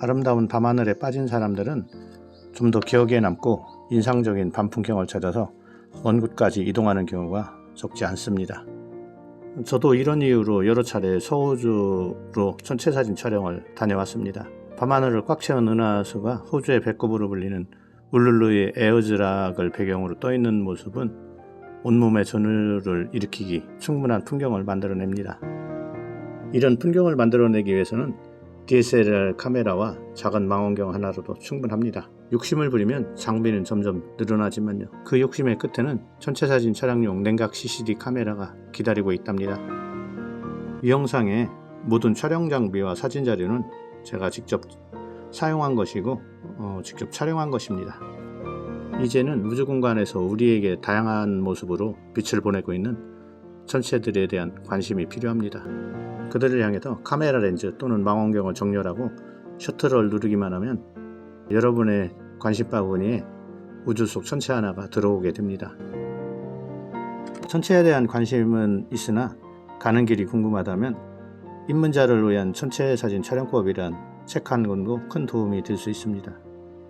아름다운 밤하늘에 빠진 사람들은 좀 더 기억에 남고 인상적인 밤 풍경을 찾아서 먼 곳까지 이동하는 경우가 적지 않습니다. 저도 이런 이유로 여러 차례 서호주로 전체 사진 촬영을 다녀왔습니다. 밤하늘을 꽉 채운 은하수가 호주의 배꼽으로 불리는 울룰루의 에어즈락을 배경으로 떠 있는 모습은 온몸에 전율을 일으키기 충분한 풍경을 만들어냅니다. 이런 풍경을 만들어내기 위해서는 DSLR 카메라와 작은 망원경 하나로도 충분합니다. 욕심을 부리면 장비는 점점 늘어나지만요. 그 욕심의 끝에는 전체 사진 촬영용 냉각 CCD 카메라가 기다리고 있답니다. 이 영상의 모든 촬영 장비와 사진 자료는 제가 직접 사용한 것이고 어, 직접 촬영한 것입니다. 이제는 우주 공간에서 우리에게 다양한 모습으로 빛을 보내고 있는 천체들에 대한 관심이 필요합니다. 그들을 향해서 카메라 렌즈 또는 망원경을 정렬하고 셔터를 누르기만 하면 여러분의 관심 바구니에 우주 속 천체 하나가 들어오게 됩니다. 천체에 대한 관심은 있으나 가는 길이 궁금하다면 입문자를 위한 천체 사진 촬영법이란 책 한 권도 큰 도움이 될 수 있습니다.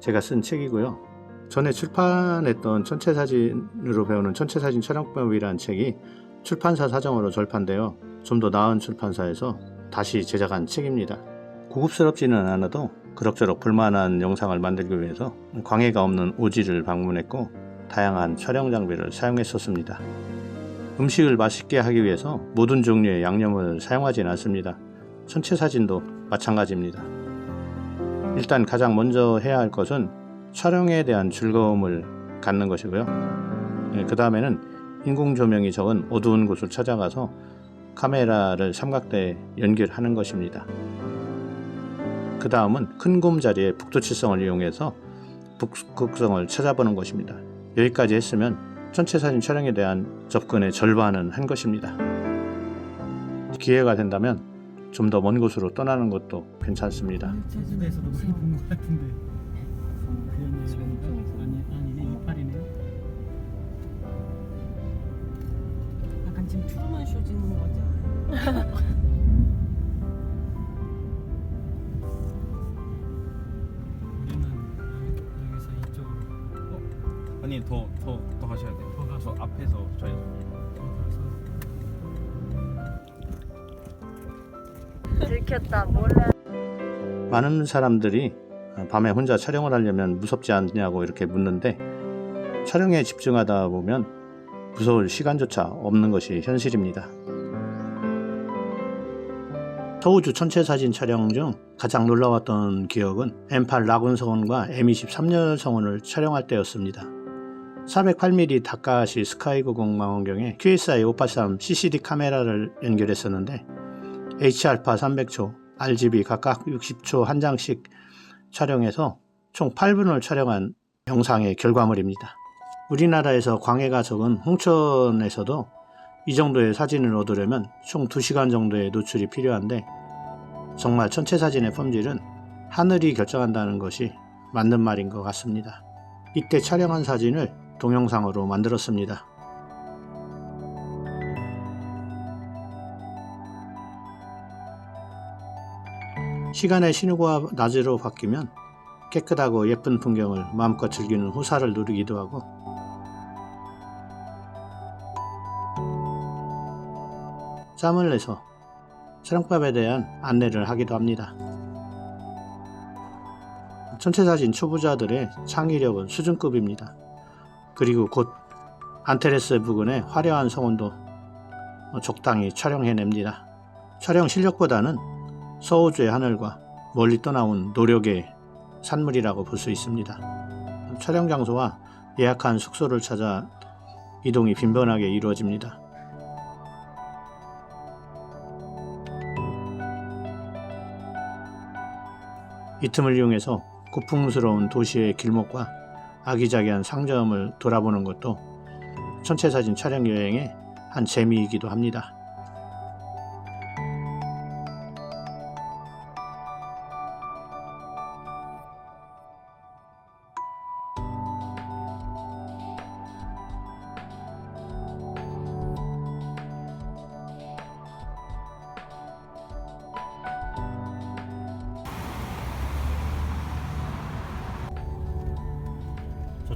제가 쓴 책이고요. 전에 출판했던 천체 사진으로 배우는 천체 사진 촬영법이란 책이 출판사 사정으로 절판되어 좀 더 나은 출판사에서 다시 제작한 책입니다. 고급스럽지는 않아도 그럭저럭 볼만한 영상을 만들기 위해서 광해가 없는 오지를 방문했고 다양한 촬영 장비를 사용했었습니다. 음식을 맛있게 하기 위해서 모든 종류의 양념을 사용하진 않습니다. 천체 사진도 마찬가지입니다. 일단 가장 먼저 해야 할 것은 촬영에 대한 즐거움을 갖는 것이고요. 그 다음에는 인공 조명이 적은 어두운 곳을 찾아가서 카메라를 삼각대에 연결하는 것입니다. 그 다음은 큰 곰 자리에 북두칠성을 이용해서 북극성을 찾아보는 것입니다. 여기까지 했으면 전체 사진 촬영에 대한 접근의 절반은 한 것입니다. 기회가 된다면 좀 더 먼 곳으로 떠나는 것도 괜찮습니다. 아니 더 더 더 가셔야 돼요. 더 가서? 저 앞에서 저희 가서 들켰다 몰래 많은 사람들이 밤에 혼자 촬영을 하려면 무섭지 않냐고 이렇게 묻는데 촬영에 집중하다 보면 무서울 시간조차 없는 것이 현실입니다. 서우주 천체 사진 촬영 중 가장 놀라웠던 기억은 M8 라군 성원과 M23 열 성원을 촬영할 때였습니다. 408mm 다카시 스카이90 망원경에 QSI 583 CCD 카메라를 연결했었는데 H알파 300초, RGB 각각 60초 한 장씩 촬영해서 총 8분을 촬영한 영상의 결과물입니다. 우리나라에서 광해가 적은 홍천에서도 이 정도의 사진을 얻으려면 총 2시간 정도의 노출이 필요한데 정말 천체 사진의 품질은 하늘이 결정한다는 것이 맞는 말인 것 같습니다. 이때 촬영한 사진을 동영상으로 만들었습니다. 시간의 신호가 낮으로 바뀌면 깨끗하고 예쁜 풍경을 마음껏 즐기는 후사를 누리기도 하고 짬을 내서 촬영법에 대한 안내를 하기도 합니다. 전체 사진 초보자들의 창의력은 수준급입니다. 그리고 곧 안테레스 부근의 화려한 성원도 적당히 촬영해냅니다. 촬영 실력보다는 서호주의 하늘과 멀리 떠나온 노력의 산물이라고 볼 수 있습니다. 촬영 장소와 예약한 숙소를 찾아 이동이 빈번하게 이루어집니다. 이 틈을 이용해서 고풍스러운 도시의 길목과 아기자기한 상점을 돌아보는 것도 천체사진 촬영 여행의 한 재미이기도 합니다.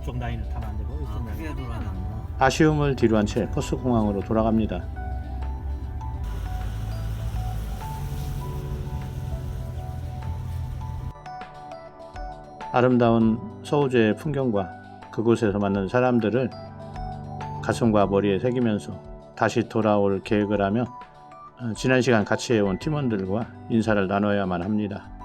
이쪽 라인을 타면 안 되고 이쪽 아. 크게 돌아야 되는구나. 아쉬움을 뒤로한 채 버스 공항으로 돌아갑니다. 아름다운 서우제의 풍경과 그곳에서 만난 사람들을 가슴과 머리에 새기면서 다시 돌아올 계획을 하며 어, 지난 시간 같이 해온 팀원들과 인사를 나눠야만 합니다.